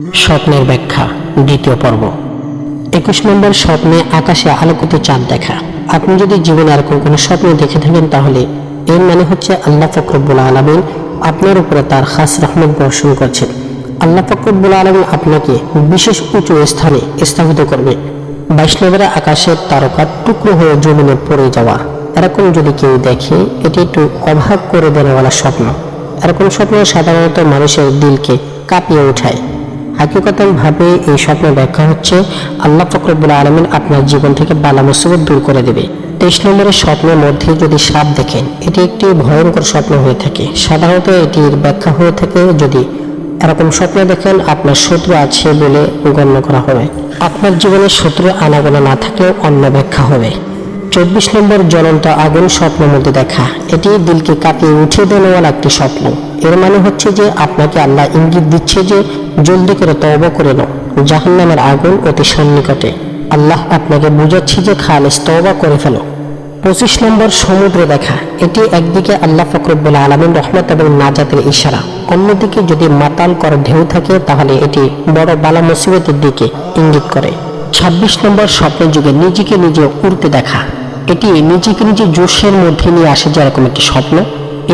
স্বপ্নের ব্যাখ্যা, দ্বিতীয় পর্ব। একুশ নম্বর স্বপ্নে আকাশে আলোকিত চাঁদ দেখা। আপনি যদি জীবনে এরকম কোনো স্বপ্ন দেখে থাকেন, তাহলে এর মানে হচ্ছে আল্লাহ ফকরবুল আলমিন আপনার উপরে তার খাস রহমত বর্ষণ করছেন। আল্লাহ ফকরবুল আলমিন আপনাকে বিশেষ উঁচু স্থানে স্থাপিত করবে। বাইশ নম্বরে আকাশের তারকা টুকরো হয়ে জমিনে পড়ে যাওয়া। এরকম যদি কেউ দেখে, এটি একটু অভাব করে দেওয়ালা স্বপ্ন। এরকম স্বপ্ন সাধারণত মানুষের দিলকে কাঁপিয়ে ওঠায়। হাকিকতান ভাবে এই স্বপ্নের ব্যাখ্যা হচ্ছে, আল্লাহ ফকরবুল আলমিন আপনার জীবন থেকে বালা মুসিবত দূর করে দেবে। তেইশ নম্বরের স্বপ্নের মধ্যে যদি সাপ দেখেন, এটি একটি ভয়ঙ্কর স্বপ্ন হয়ে থাকে। সাধারণত এটির ব্যাখ্যা হয়ে থাকে যদি এরকম স্বপ্ন দেখেন, আপনার শত্রু আছে বলে গণ্য করা হবে। আপনার জীবনে শত্রু আনাগোনা না থাকলেও অন্য ব্যাখ্যা হবে। চব্বিশ নম্বর জ্বলন্ত আগুন স্বপ্নের মধ্যে দেখা। এটি দিলকে কাঁপিয়ে উঠিয়ে দেওয়ার একটি স্বপ্ন। এর মানে হচ্ছে যে আপনাকে আল্লাহ ইঙ্গিত দিচ্ছে যে জলদি করে তওবা করে নাও। জাহান্নামের আগুন অতি সন্নিকটে। আল্লাহ আপনাকে বুঝাচ্ছে যে খালেস তওবা করে ফেলো। পঁচিশ নম্বর সমুদ্র দেখা। এটি একদিকে আল্লাহ ফকরবুল আলমিন রহমত এবং নাজাতের ইশারা। অন্যদিকে যদি মাতাল করে ঢেউ থাকে, তাহলে এটি বড় বালা মুসিবতের দিকে ইঙ্গিত করে। ছাব্বিশ নম্বর স্বপ্নের যুগে নিজেকে নিজে উড়তে দেখা। এটি নিজেকে নিজে জোশের মধ্যে নিয়ে আসে যেরকম একটি স্বপ্ন।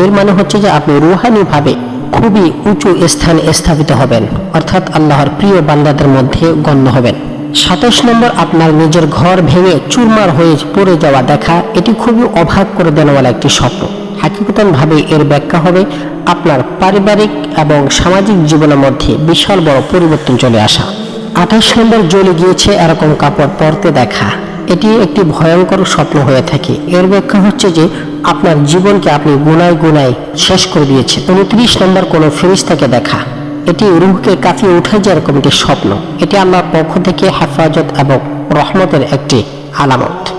এর মানে হচ্ছে যে আপনি রুহানিভাবে খুবই উঁচু স্থানে স্থাপিত হবেন, অর্থাৎ আল্লাহর প্রিয় বান্দাদের মধ্যে গণ্য হবেন। সাতাশ নম্বর, আপনার নিজের ঘর ভেঙে চুরমার হয়ে পড়ে যাওয়া দেখা, এটি খুবই অবাক করে দেওয়ালা একটি স্বপ্ন। হাকিকতানভাবে এর ব্যাখ্যা হবে আপনার পারিবারিক এবং সামাজিক জীবনের মধ্যে বিশাল বড় পরিবর্তন চলে আসা। আঠাশ নম্বর জ্বলে গিয়েছে এরকম কাপড় পরতে দেখা। এটি একটি ভয়ঙ্কর স্বপ্ন হয়ে থাকে। এর ব্যাখ্যা হচ্ছে যে, আপনার জীবনকে আপনি গুনায় গুনায় শেষ করে দিয়েছে উনত্রিশ নম্বর কোনো ফেরিস্তাকে দেখা। এটি রুহকে কাঁপিয়ে উঠে যে এরকম একটি স্বপ্ন। এটি আমার পক্ষ থেকে হেফাজত এবং রহমতের একটি আলামত।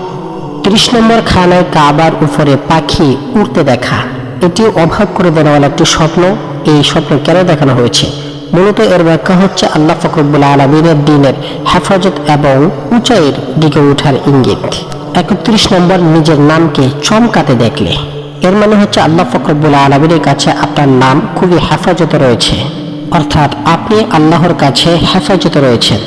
ত্রিশ নম্বর খানায় কাবার উপরে পাখি উড়তে দেখা। এটি অবাক করে দেওয়ার একটি স্বপ্ন। এই স্বপ্ন কেন দেখানো হয়েছে? মূলত এর ব্যাখ্যা হচ্ছে আল্লাহ ফকরবুল আলমিনের দিনের হেফাজত এবং উঁচাইয়ের দিকে ওঠার ইঙ্গিত। একত্রিশ নম্বর, নিজের নামকে চমকাতে দেখলে। এর মানে হচ্ছে আল্লাহ ফকরবুল আলমিনের কাছে আপনার নাম খুবই হেফাজতে রয়েছে। অর্থাৎ আপনি আল্লাহর কাছে হেফাজতে রয়েছেন।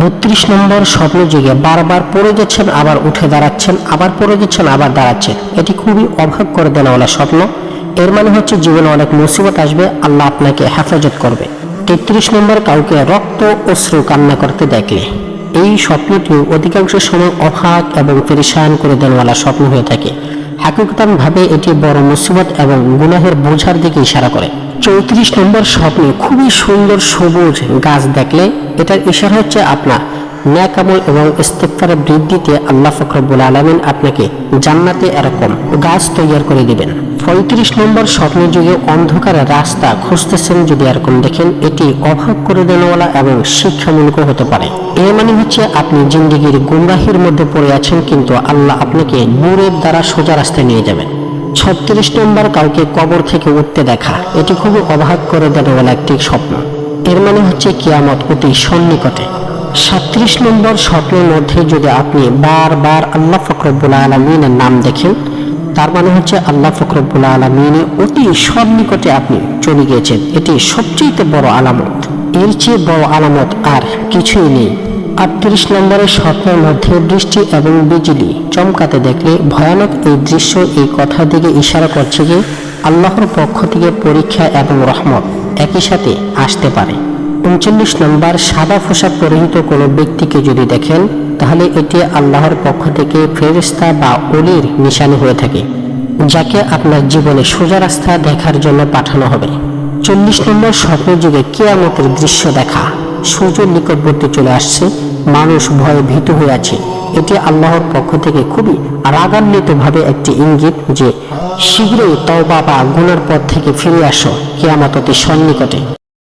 বত্রিশ নম্বর স্বপ্ন যুগে বারবার পড়ে যাচ্ছেন আবার উঠে দাঁড়াচ্ছেন, আবার পড়ে যাচ্ছেন আবার দাঁড়াচ্ছেন। এটি খুবই অভাব করে দেওয়ালা স্বপ্ন। এর মানে হচ্ছে জীবনে অনেক মুসিবত আসবে, আল্লাহ আপনাকে হেফাজত করবে। তেত্রিশ নম্বর কাউকে রক্ত অশ্রু কান্না করতে দেখলে। এই স্বপ্নটি অধিকাংশ সময় অভাগ এবং পরিশান করে দেওয়ালা স্বপ্ন হয়ে থাকে। হাকিকতান ভাবে এটি বড় মুসিবত এবং গুনাহের বোঝার দিকে ইশারা করে। চৌত্রিশ নম্বর স্বপ্নে খুবই সুন্দর সবুজ গাছ দেখলে এটার ইশারা হচ্ছে আপনার ন্যাকামল এবং ইস্তেকফারের বৃদ্ধিতে আল্লাহ ফকরবুল আলমিন আপনাকে জান্নাতে এরকম গাছ তৈরি করে দিবেন। পঁয়ত্রিশ নম্বর স্বপ্নের যুগে অন্ধকারের রাস্তা খুঁজতেছেন যদি এরকম দেখেন, এটি অভাব করে দেওয়ালা এবং শিক্ষামূলক হতে পারে। এর মানে হচ্ছে আপনি জিন্দিগির গুমরাহির মধ্যে পড়ে আছেন, কিন্তু আল্লাহ আপনাকে নূরের দ্বারা সোজা রাস্তায় নিয়ে যাবেন। ছত্রিশ নম্বর কাউকে কবর থেকে উঠতে দেখা, এটি খুবই অবাক করে দেওয়ালা একটি স্বপ্ন। এর মানে হচ্ছে কিয়ামত অতি সন্নিকটে। সাত্রিশ নম্বর স্বপ্নের মধ্যে যদি আপনি বারবার আল্লাহ ফকরবুল আলমিনের নাম দেখেন তার মানে হচ্ছে আল্লাহ ফকরবুল আলমিনে অতি সন্নিকটে আপনি চলে গিয়েছেন। এটি সবচেয়ে বড় আলামত। এর চেয়ে বড় আলামত আর কিছুই নেই। আটত্রিশ নম্বরের স্বপ্নের মধ্যে বৃষ্টি এবং বিজলি চমকাতে দেখলে ভয়ানক এই দৃশ্য এই কথার দিকে ইশারা করছে যে আল্লাহর পক্ষ থেকে পরীক্ষা এবং রহমত একই সাথে আসতে পারে। উনচল্লিশ নম্বর সাদা পোশাক পরিহিত কোনো ব্যক্তিকে যদি দেখেন, তাহলে এটি আল্লাহর পক্ষ থেকে ফেরিস্তা বা অলির নিশানি হয়ে থাকে, যাকে আপনার জীবনে সোজা রাস্তা দেখার জন্য পাঠানো হবে। চল্লিশ নম্বর স্বপ্নের যুগে কেয়ামতের দৃশ্য দেখা সূর্য নিকটবর্তী চলে আসছে, মানুষ ভয়ে ভীত হয়ে আছে। এটি আল্লাহর পক্ষ থেকে খুবই রাগান্বিতভাবে একটি ইঙ্গিত যে, শীঘ্রই তওবা বা গুণের পথ থেকে ফিরে আসো, কেয়ামত অতি সন্নিকটে।